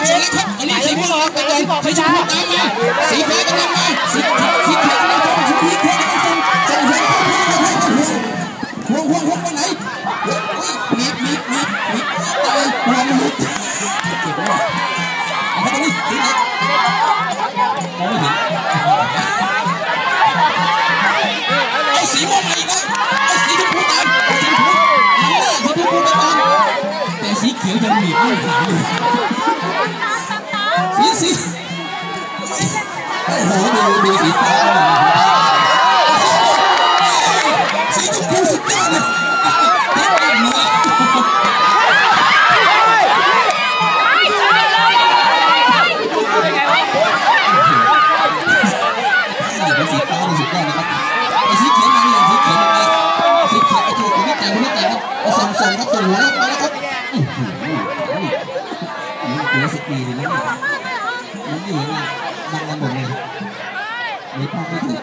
ม่วงไปก่อนสีชมพูตามมาสีฟ้ากำลังมาสีสีเขียวกำลังส่งสีเขียวกำลังส่งส่งห่วงพวงพวงพวงไปไหนหนีบหนีบหนีบหนีบตายหัวมันหลุด phía doanh nghiệp mới phải được. Xí xí hộ đều bị bị tao mà xí chúng cứu sức tao này Hãy subscribe cho kênh Ghiền Mì Gõ Để không bỏ lỡ những video hấp dẫn สุดยอดเลยเด็กแบบนี้นี่เป็นสีฟ้าดูสุดยอดนะครับไอ้สีเขียวมาเนี่ยสีเขียวมาสีเขียวไอ้ตัวคนนี้แต่คนนี้แต่ครับเอาส่งส่งครับส่งหัวแล้วมาแล้วครับนี่สิบปีเลยนะเนี่ยน้องหญิงอะบังกันหมดเลยไม่พไม่ถูก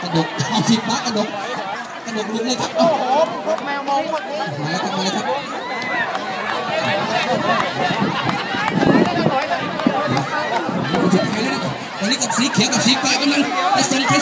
กระดกเอาสิบมากระดกกระดกลุกเลยครับเอาแมวมองหมดเลยมาแล้วครับมาแล้วครับนสุดท้ายแล้วนะวันนี้กับสีเขียวกับสีฟ้ากำลังจะส่งใคร